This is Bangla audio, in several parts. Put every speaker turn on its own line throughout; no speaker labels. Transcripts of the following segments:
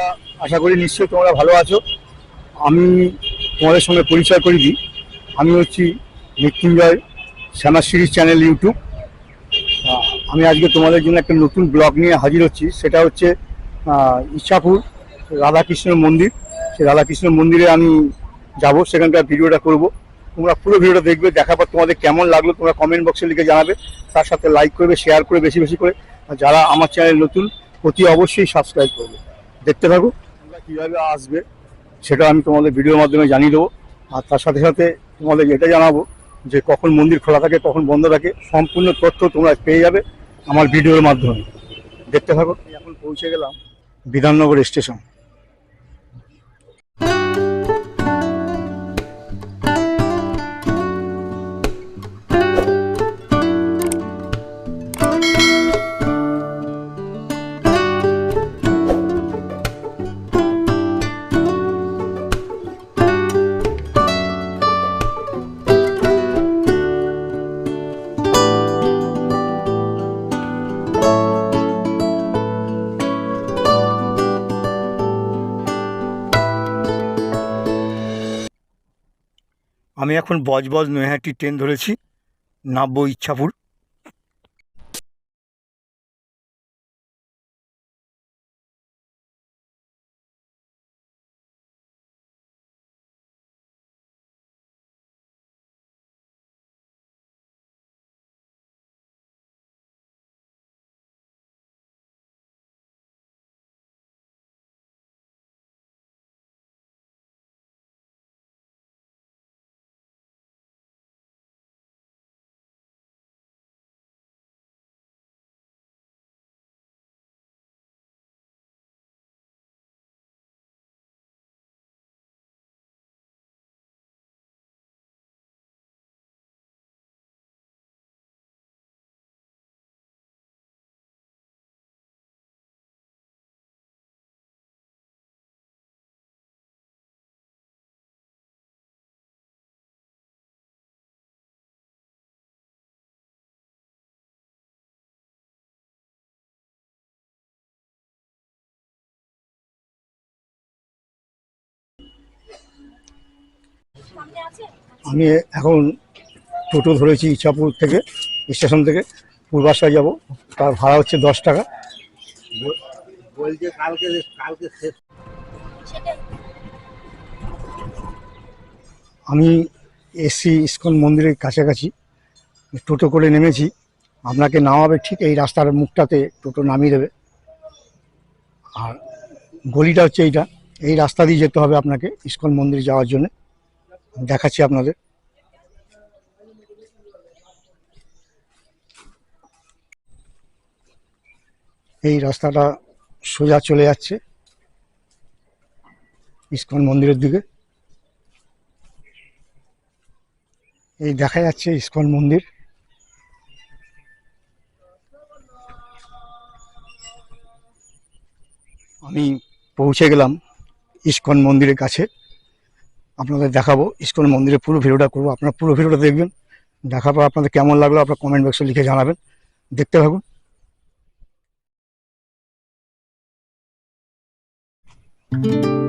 তোমরা আশা করি নিশ্চয়ই তোমরা ভালো আছো। আমি তোমাদের সঙ্গে পরিচয় করে দিই। আমি হচ্ছি Mrityunjay, Shyama series channel YouTube. আমি আজকে তোমাদের জন্য একটা নতুন ব্লগ নিয়ে হাজির হচ্ছি। সেটা হচ্ছে ইচ্ছাপুর রাধাকৃষ্ণের মন্দির। সেই রাধাকৃষ্ণের মন্দিরে আমি যাব, সেখানকার ভিডিওটা করব। তোমরা পুরো ভিডিওটা দেখবে, দেখার পর তোমাদের কেমন লাগল তোমরা কমেন্ট বক্সে লিখে জানাবে। তার সাথে লাইক করবে শেয়ার করে বেশি বেশি করে। যারা আমার চ্যানেল নতুন, অতি অবশ্যই সাবস্ক্রাইব করবে। দেখতে থাকো। তোমরা কীভাবে আসবে সেটা আমি তোমাদের ভিডিওর মাধ্যমে জানিয়ে দেবো। আর তার সাথে সাথে তোমাদের এটা জানাব যে কখন মন্দির খোলা থাকে কখন বন্ধ থাকে সম্পূর্ণ তথ্য তোমরা পেয়ে যাবে আমার ভিডিওর মাধ্যমে। দেখতে থাকো। আমি এখন পৌঁছে গেলাম বিধাননগর স্টেশন। আমি এখন বজবজ নৈহাটি ট্রেন ধরেছি নাব্য ইচ্ছাপুর। আমি এখন টোটো ধরেছি ইচ্ছাপুর থেকে, স্টেশন থেকে, পূর্বাশায় যাব। তার ভাড়া হচ্ছে দশ টাকা। আমি এসছি ইস্কন মন্দিরের কাছাকাছি, টোটো করে নেমেছি। আপনাকে নামাবে ঠিক এই রাস্তার মুখটাতে, টোটো নামিয়ে দেবে। আর গলিটা হচ্ছে এইটা। এই রাস্তা দিয়ে যেতে হবে আপনাকে ইস্কন মন্দিরে যাওয়ার জন্য। দেখাচ্ছি আপনাদের। এই রাস্তাটা সোজা চলে যাচ্ছে ইস্কন মন্দিরের দিকে। এই দেখা যাচ্ছে ইস্কন মন্দির। আমি পৌঁছে গেলাম ইস্কন মন্দিরের কাছে। আপনাদের দেখাবো। ইস্কন মন্দিরে পুরো ভিডিওটা করব। আপনারা পুরো ভিডিওটা দেখবেন। দেখার পর আপনাদের কেমন লাগল আপনার কমেন্ট বক্সে লিখে জানাবেন। দেখতে থাকুন। এই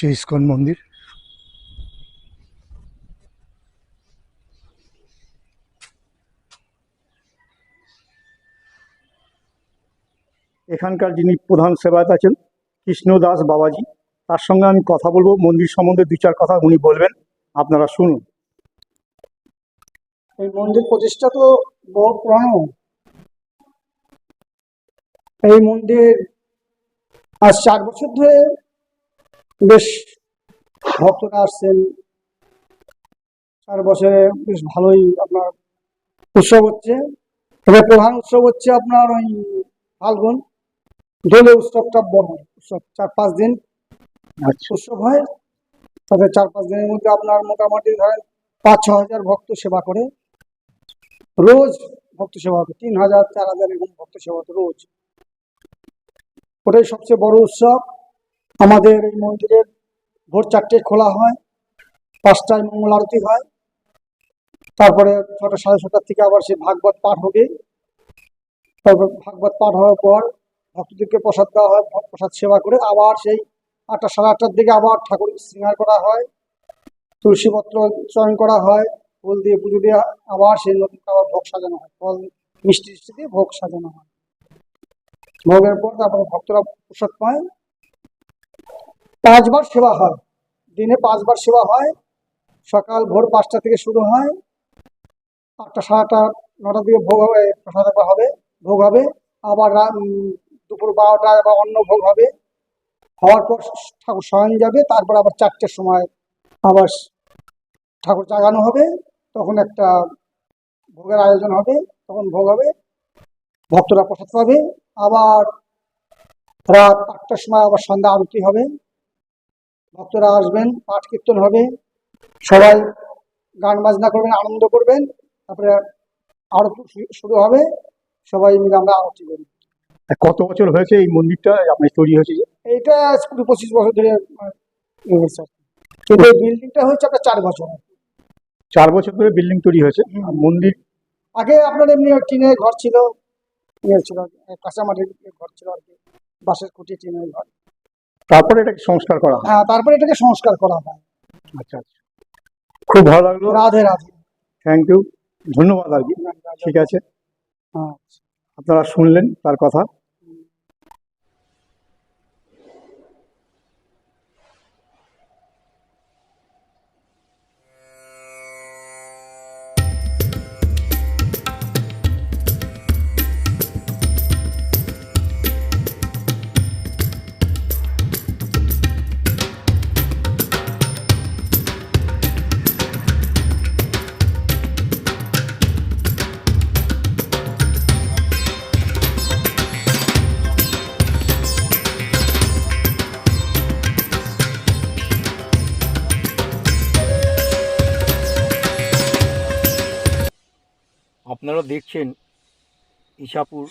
হচ্ছে ইস্কন মন্দির। এখানকার যিনি প্রধান সেবায়ত আছেন কৃষ্ণ দাস বাবাজি, তার সঙ্গে আমি কথা বলব। মন্দির সম্বন্ধে দু চার কথা উনি বলবেন, আপনারা শুনুন।
এই মন্দির প্রতিষ্ঠা তো বহু পুরানো। এই মন্দির আজ চার বছর ধরে বেশ ভক্তরা আসছেন। চার বছরে বেশ ভালোই আপনার উৎসব হচ্ছে। তবে প্রধান উৎসব হচ্ছে আপনার ওই ফাল্গুন। দোলে উৎসবটা বড় হয়। উৎসব চার পাঁচ দিন উৎসব হয়। তবে চার পাঁচ দিনের মধ্যে আপনার মোটামুটি ধরেন পাঁচ ছ হাজার ভক্ত সেবা করে। রোজ ভক্ত সেবা হতো তিন হাজার চার হাজার এরকম ভক্ত সেবা হতো রোজ। ওটাই সবচেয়ে বড় উৎসব। আমাদের এই মন্দিরের ভোর চারটে খোলা হয়, পাঁচটায় মঙ্গল আরতি হয়। তারপরে ছটা, সাড়ে ছটার থেকে আবার সে ভাগবত পাঠ হবে। তারপর ভাগবত পাঠ হওয়ার পর ভক্তদেরকে প্রসাদ দেওয়া হয় প্রসাদ সেবা করে আবার সেই আটটা, সাড়ে আটটার দিকে আবার ঠাকুর শৃঙ্গার করা হয় তুলসীপত্র চয়ন করা হয়, ফুল দিয়ে পুজো দিয়ে আবার সেই নতুন আবার ভোগ সাজানো হয়, ফল, মিষ্টি টিষ্টি দিয়ে ভোগ সাজানো হয়। ভোগের পর তারপরে ভক্তরা প্রসাদ পায়। পাঁচবার সেবা হয়। দিনে পাঁচবার সেবা হয়। সকাল ভোর পাঁচটা থেকে শুরু হয়। আটটা, সাড়ে আটটা নটার দিকে ভোগ হবে, প্রসাদ হবে, ভোগ হবে। আবার দুপুর বারোটায় বা অন্য ভোগ হবে। হওয়ার পর ঠাকুর শয়ন যাবে, তারপর আবার চারটের সময় আবার ঠাকুর জাগানো হবে। তখন একটা ভোগের আয়োজন হবে, তখন ভোগ হবে। ভক্তরা প্রসাদ পাবে। আবার রাত আটটার সময় আবার সন্ধ্যা আরতি হবে। ভক্তরা আসবেন পাঠ কীর্তন হবে সবাই গান বাজনা করবেন আনন্দ করবেন তারপরে আরতি শুরু হবে সবাই মিলে আমরা আরতি করি।
কত বছর হয়েছে এই মন্দিরটা আপনার তৈরি হয়েছে?
এইটা কুড়ি পঁচিশ বছর ধরে হয়েছে। কিন্তু বিল্ডিংটা হচ্ছে আপনার চার বছর।
চার বছর ধরে বিল্ডিং তৈরি হয়েছে? মন্দির?
আগে আপনার এমনি টিনের ঘর ছিল ইয়ে ছিল কাঁচামাটির ঘর ছিল আর কি বাঁশের খুঁটি টিনের ঘর।
তারপরে এটাকে সংস্কার করা হয়?
হ্যাঁ তারপরে এটাকে সংস্কার করা হয়।
আচ্ছা আচ্ছা। খুব ভালো লাগল।
রাধে রাধে।
থ্যাংক ইউ ধন্যবাদ আর কি। ঠিক আছে।
হ্যাঁ।
আপনারা শুনলেন তার কথা।
দেখছেন ইসাপুর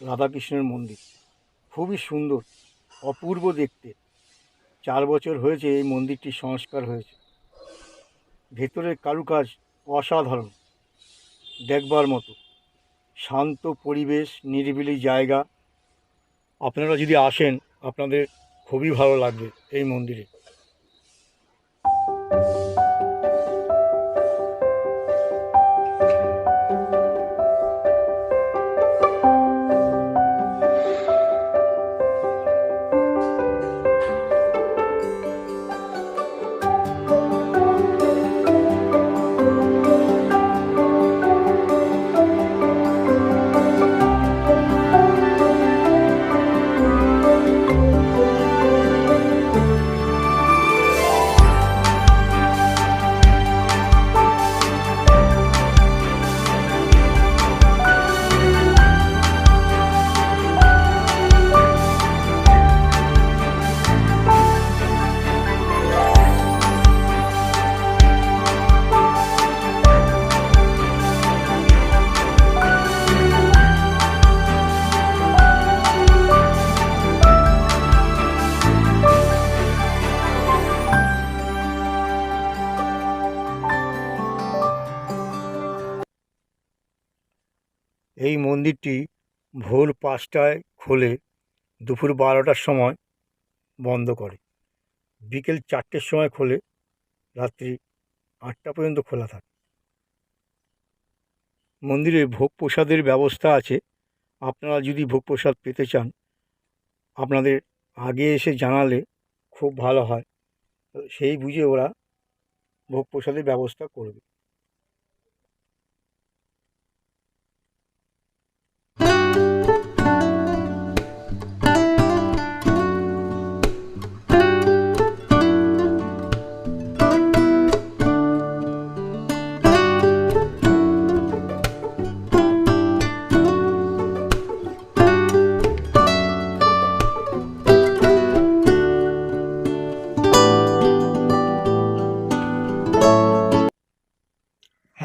রাধাকৃষ্ণের মন্দির। খুবই সুন্দর, অপূর্ব দেখতে। চার বছর হয়েছে এই মন্দিরটি সংস্কার হয়েছে। ভেতরের কারুকাজ অসাধারণ, দেখবার মতো। শান্ত পরিবেশ, নিরিবিলি জায়গা। আপনারা যদি আসেন, আপনাদের খুবই ভালো লাগবে এই মন্দিরে। এই মন্দিরটি ভোর পাঁচটায় খোলে, দুপুর বারোটার সময় বন্ধ করে। বিকেল চারটের সময় খোলে, রাত্রি আটটা পর্যন্ত খোলা থাকে। মন্দিরে ভোগ প্রসাদের ব্যবস্থা আছে। আপনারা যদি ভোগ প্রসাদ পেতে চান, আপনাদের আগে এসে জানালে খুব ভালো হয়। সেই বুঝে ওরা ভোগ প্রসাদের ব্যবস্থা করবে।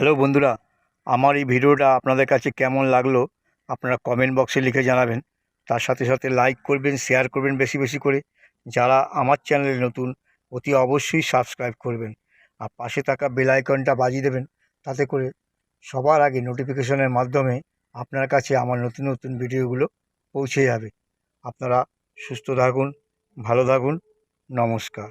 হ্যালো বন্ধুরা, আমার এই ভিডিওটা আপনাদের কাছে কেমন লাগল আপনারা কমেন্ট বক্সে লিখে জানাবেন। তার সাথে সাথে লাইক করবেন শেয়ার করবেন বেশি বেশি করে। যারা আমার চ্যানেলে নতুন, অতি অবশ্যই সাবস্ক্রাইব করবেন। আর পাশে থাকা বেল আইকনটা বাজিয়ে দেবেন, তাতে করে সবার আগে নোটিফিকেশনের মাধ্যমে আপনার কাছে আমার নতুন নতুন ভিডিওগুলো পৌঁছে যাবে। আপনারা সুস্থ থাকুন, ভালো থাকুন, নমস্কার।